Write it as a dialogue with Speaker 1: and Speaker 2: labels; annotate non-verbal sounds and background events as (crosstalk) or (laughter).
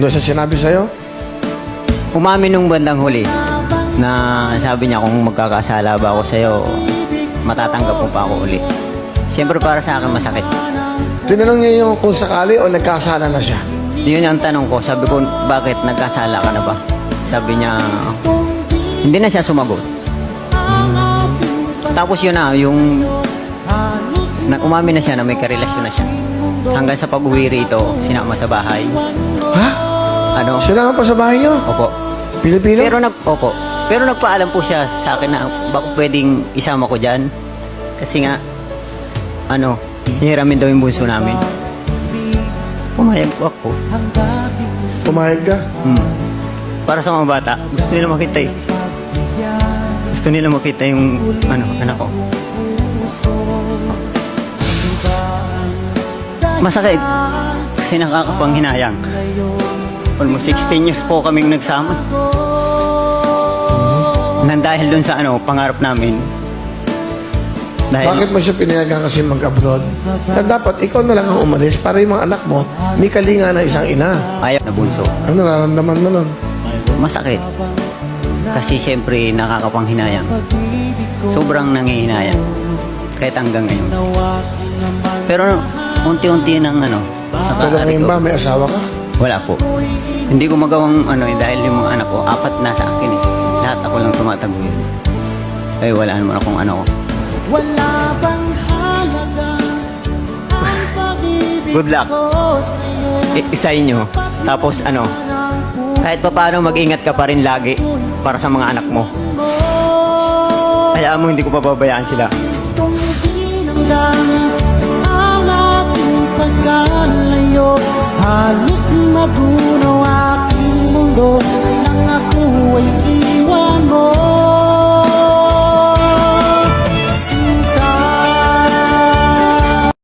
Speaker 1: Ano siya sinabi sa'yo?
Speaker 2: Umamin nung bandang huli na sabi niya kung magkakasala ba ako sa'yo, matatanggap mo pa ako uli. Siyempre para sa akin masakit.
Speaker 1: Tinanong niya yung kung sakali o nagkasala na siya.
Speaker 2: Yun ang tanong ko. Sabi ko, bakit nagkasala ka na ba? Sabi niya, hindi na siya sumagot. Tapos yun na, yung na umamin na siya na may karelasyon na siya. Hanggang sa pag-uwi rito, sinama sa bahay.
Speaker 1: Ha?
Speaker 2: Ano?
Speaker 1: Sinama pa sa bahay niyo?
Speaker 2: Opo.
Speaker 1: Pilipino?
Speaker 2: Pero nag opo. Pero nagpaalam po siya sa akin na baka pwedeng isama ko diyan. Kasi nga ano, hihiramin daw yung bunso namin. Pumayag po ako.
Speaker 1: Pumayag ka?
Speaker 2: Hmm. Para sa mga bata, gusto nila makita eh. Gusto nila makita yung ano, anak ko. Masakit. Kasi nakakapanghinayang. Almost 16 years po kaming nagsama. Nang dahil dun sa ano, pangarap namin. Dahil,
Speaker 1: Bakit mo siya pinayagan kasi mag-abroad? Na dapat ikaw na lang ang umalis para yung mga anak mo may kalinga na isang ina.
Speaker 2: ayaw na bunso.
Speaker 1: Ano nararamdaman mo nun?
Speaker 2: Masakit. Kasi siyempre nakakapanghinayang. Sobrang nangihinayang. Kahit hanggang ngayon. Pero unti-unti nang ano,
Speaker 1: Pero ngayon ba may asawa ka?
Speaker 2: Wala po. Hindi ko magawang ano eh, dahil yung mga anak ko, apat na sa akin eh. Lahat ako lang tumataguyod. Eh, wala naman akong ano ko.
Speaker 3: Wala bang halaga ang (laughs) pag-ibig
Speaker 2: Good luck. I- isa inyo. Tapos ano, kahit pa paano mag-ingat ka pa rin lagi para sa mga anak mo. Kaya mo hindi ko pababayaan sila.
Speaker 3: nagunaw aking mundo Nang ako ay